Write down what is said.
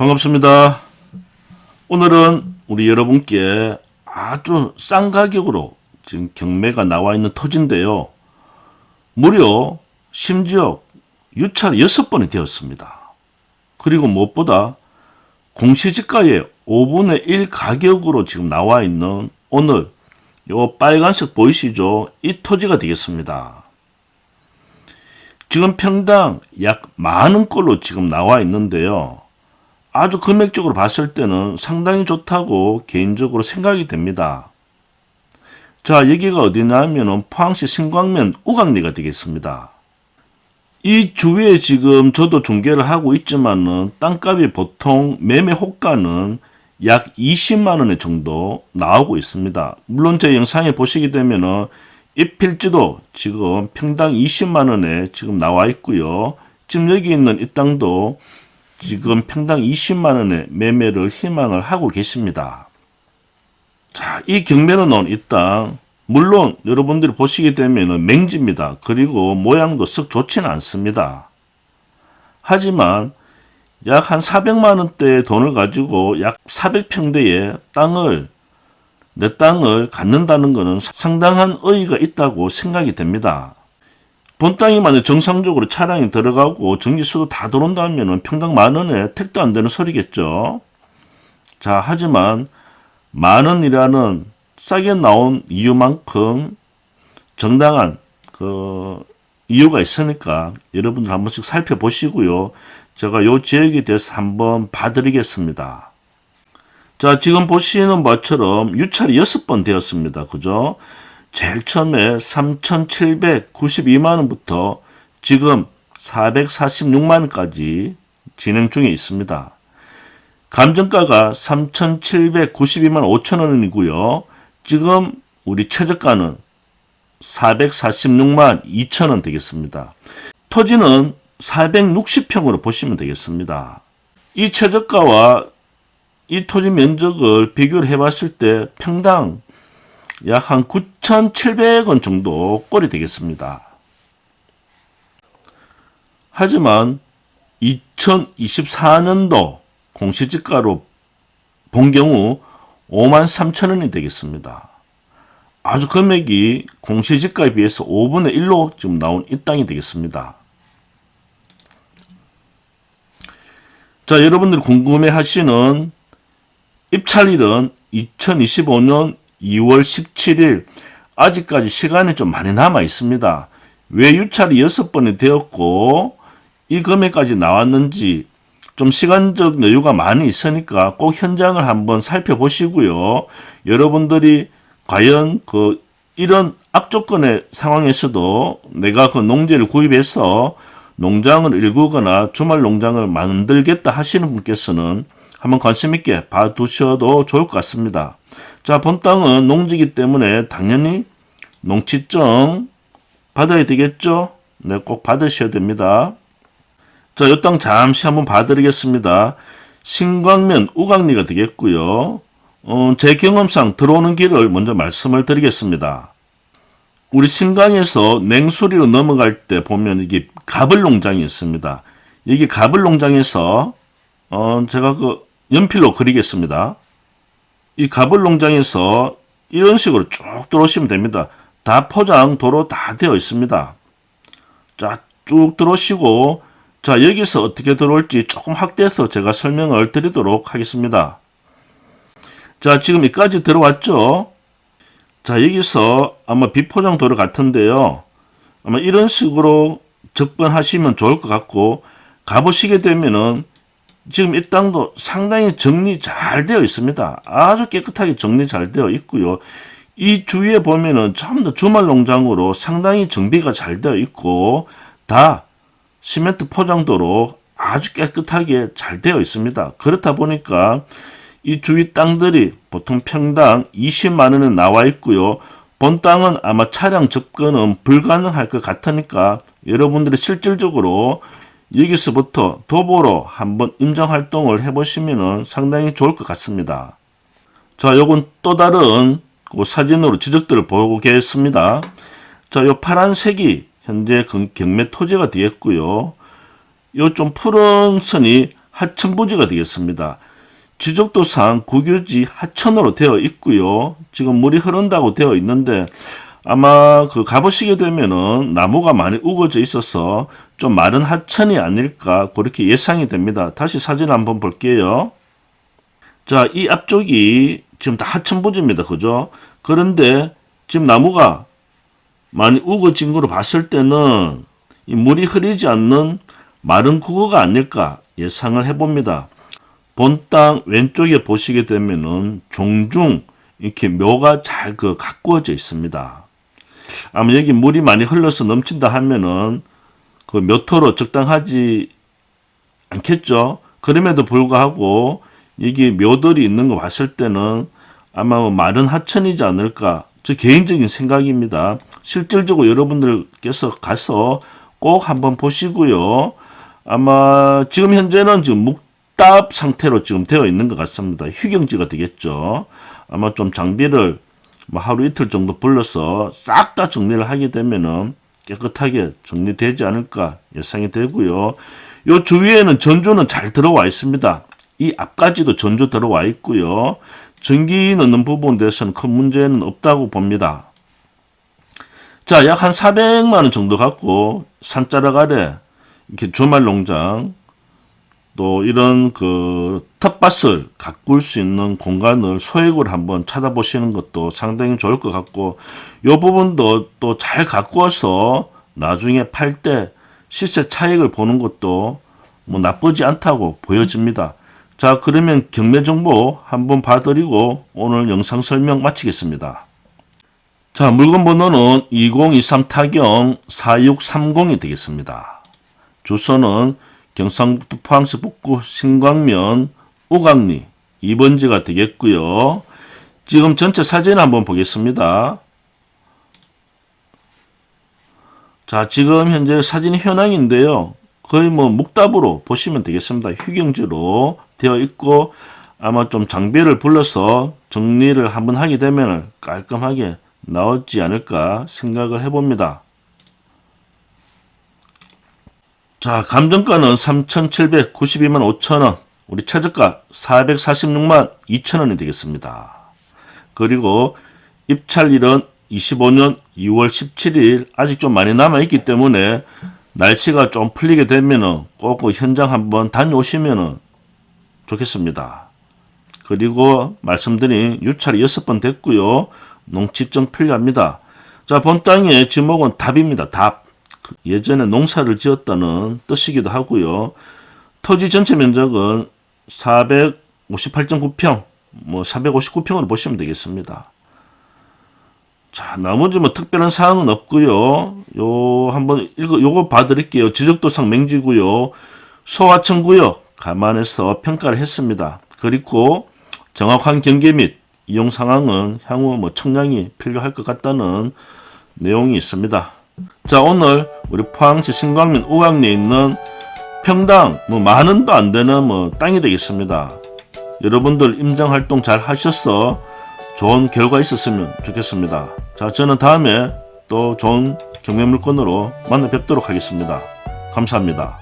반갑습니다. 오늘은 우리 여러분께 아주 싼 가격으로 지금 경매가 나와 있는 토지인데요. 무려 심지어 유찰 6번이 되었습니다. 그리고 무엇보다 공시지가의 5분의 1 가격으로 지금 나와 있는 오늘 요 빨간색 보이시죠? 이 토지가 되겠습니다. 지금 평당 약 만원 꼴로 지금 나와 있는데요. 아주 금액적으로 봤을 때는 상당히 좋다고 개인적으로 생각이 됩니다. 자, 여기가 어디냐면은 포항시 신광면 우강리가 되겠습니다. 이 주위에 지금 저도 중개를 하고 있지만은 땅값이 보통 매매 호가는 약 20만 원의 정도 나오고 있습니다. 물론 제 영상에 보시게 되면은 이 필지도 지금 평당 20만 원에 지금 나와 있고요. 지금 여기 있는 이 땅도 지금 평당 20만 원에 매매를 희망을 하고 계십니다. 자, 이 경매로 나온 이 땅, 물론 여러분들이 보시게 되면 맹지입니다. 그리고 모양도 썩 좋지는 않습니다. 하지만 약 한 400만 원대의 돈을 가지고 약 400평대의 땅을 내 땅을 갖는다는 것은 상당한 의의가 있다고 생각이 됩니다. 본 땅이 만약 정상적으로 차량이 들어가고 전기수도 다 들어온다면 평당 만 원에 택도 안 되는 소리겠죠. 자, 하지만 만 원이라는 싸게 나온 이유만큼 정당한 그 이유가 있으니까 여러분들 한 번씩 살펴보시고요. 제가 요 지역에 대해서 한번 봐드리겠습니다. 자, 지금 보시는 것처럼 유찰이 6번 되었습니다. 그죠? 제일 처음에 3,792만 원부터 지금 446만 원까지 진행 중에 있습니다. 감정가가 3,792만 5천 원이고요. 지금 우리 최저가는 446만 2천 원 되겠습니다. 토지는 460평으로 보시면 되겠습니다. 이 최저가와 이 토지 면적을 비교를 해봤을 때 평당 약 한 9,700원 정도 꼴이 되겠습니다. 하지만 2024년도 공시지가로 본 경우 5만 3천 원이 되겠습니다. 아주 금액이 공시지가에 비해서 5분의 1로 지금 나온 이 땅이 되겠습니다. 자, 여러분들이 궁금해 하시는 입찰일은 2025년 2월 17일 아직까지 시간이 좀 많이 남아 있습니다. 왜 유찰이 6번이 되었고 이 금액까지 나왔는지 좀 시간적 여유가 많이 있으니까 꼭 현장을 한번 살펴보시고요. 여러분들이 과연 그 이런 악조건의 상황에서도 내가 그 농지를 구입해서 농장을 일구거나 주말 농장을 만들겠다 하시는 분께서는 한번 관심 있게 봐두셔도 좋을 것 같습니다. 자, 본 땅은 농지기 때문에 당연히 농지증 받아야 되겠죠? 네, 꼭 받으셔야 됩니다. 자, 이 땅 잠시 한번 봐드리겠습니다. 신광면 우강리가 되겠고요. 어, 제 경험상 들어오는 길을 먼저 말씀을 드리겠습니다. 우리 신강에서 냉수리로 넘어갈 때 보면 이게 가벌 농장이 있습니다. 여기 가벌 농장에서 어, 제가 그 연필로 그리겠습니다. 이 가벌 농장에서 이런 식으로 쭉 들어오시면 됩니다. 다 포장 도로 다 되어 있습니다. 자, 쭉 들어오시고 자, 여기서 어떻게 들어올지 조금 확대해서 제가 설명을 드리도록 하겠습니다. 자, 지금 여기까지 들어왔죠? 자, 여기서 아마 비포장 도로 같은데요. 아마 이런 식으로 접근하시면 좋을 것 같고, 가보시게 되면은 지금 이 땅도 상당히 정리 잘 되어 있습니다. 아주 깨끗하게 정리 잘 되어 있고요. 이 주위에 보면은 전부 다 주말 농장으로 상당히 정비가 잘 되어 있고, 다 시멘트 포장도로 아주 깨끗하게 잘 되어 있습니다. 그렇다 보니까 이 주위 땅들이 보통 평당 20만 원에 나와 있고요. 본 땅은 아마 차량 접근은 불가능할 것 같으니까 여러분들이 실질적으로 여기서부터 도보로 한번 임장 활동을 해보시면 상당히 좋을 것 같습니다. 자, 요건 또 다른 그 사진으로 지적들을 보겠습니다. 자, 요 파란색이 현재 그 경매 토지가 되겠고요. 요 좀 푸른 선이 하천 부지가 되겠습니다. 지적도상 국유지 하천으로 되어 있고요. 지금 물이 흐른다고 되어 있는데 아마 그 가보시게 되면은 나무가 많이 우거져 있어서 좀 마른 하천이 아닐까 그렇게 예상이 됩니다. 다시 사진 한번 볼게요. 자, 이 앞쪽이 지금 다 하천부지입니다. 그죠? 그런데 지금 나무가 많이 우거진 거로 봤을 때는 이 물이 흐르지 않는 마른 국어가 아닐까 예상을 해봅니다. 본 땅 왼쪽에 보시게 되면은 종중 이렇게 묘가 잘 그 가꾸어져 있습니다. 아마 여기 물이 많이 흘러서 넘친다 하면은 그 묘토로 적당하지 않겠죠. 그럼에도 불구하고 여기 묘들이 있는 거 봤을 때는 아마 뭐 마른 하천이지 않을까. 저 개인적인 생각입니다. 실질적으로 여러분들께서 가서 꼭 한번 보시고요. 아마 지금 현재는 지금 묵답 상태로 지금 되어 있는 것 같습니다. 휴경지가 되겠죠. 아마 좀 장비를 뭐 하루 이틀 정도 불러서 싹 다 정리를 하게 되면은 깨끗하게 정리되지 않을까 예상이 되고요. 요 주위에는 전조는 잘 들어와 있습니다. 이 앞까지도 전조 들어와 있고요. 전기 넣는 부분에 대해서는 큰 문제는 없다고 봅니다. 자, 약 한 400만 원 정도 갖고 산자락 아래 이렇게 주말 농장 또 이런 그 텃밭을 가꿀 수 있는 공간을 소액으로 한번 찾아보시는 것도 상당히 좋을 것 같고 요 부분도 또 잘 가꾸어서 나중에 팔 때 시세 차익을 보는 것도 뭐 나쁘지 않다고 보여집니다. 자 그러면 경매 정보 한번 봐드리고 오늘 영상 설명 마치겠습니다. 자 물건 번호는 2023 타경 4630이 되겠습니다. 주소는 경상북도 포항시 북구 신광면 오강리 2번지가 되겠고요. 지금 전체 사진 한번 보겠습니다. 자, 지금 현재 사진 현황인데요. 거의 뭐 묵답으로 보시면 되겠습니다. 휴경지로 되어 있고 아마 좀 장비를 불러서 정리를 한번 하게 되면 깔끔하게 나오지 않을까 생각을 해봅니다. 자, 감정가는 3,792만 5천원, 우리 최저가 446만 2천원이 되겠습니다. 그리고 입찰일은 25년 2월 17일 아직 좀 많이 남아있기 때문에 날씨가 좀 풀리게 되면은 꼭그 현장 한번 다녀오시면은 좋겠습니다. 그리고 말씀드린 유찰이 6번 됐고요. 농지증 필요합니다. 자, 본 땅의 지목은 답입니다. 답. 그 예전에 농사를 지었다는 뜻이기도 하고요. 토지 전체 면적은 458.9평, 뭐 459평으로 보시면 되겠습니다. 자, 나머지 뭐 특별한 사항은 없고요. 요 한번 읽어 요거 봐 드릴게요. 지적도상 맹지구요, 소하천 구역 감안해서 평가를 했습니다. 그리고 정확한 경계 및 이용 상황은 향후 뭐 청량이 필요할 것 같다는 내용이 있습니다. 자, 오늘 우리 포항시 신광면 우강리에 있는 평당 뭐 만 원도 안 되는 뭐 땅이 되겠습니다. 여러분들 임장 활동 잘 하셔서 좋은 결과 있었으면 좋겠습니다. 자, 저는 다음에 또 좋은 경매 물건으로 만나 뵙도록 하겠습니다. 감사합니다.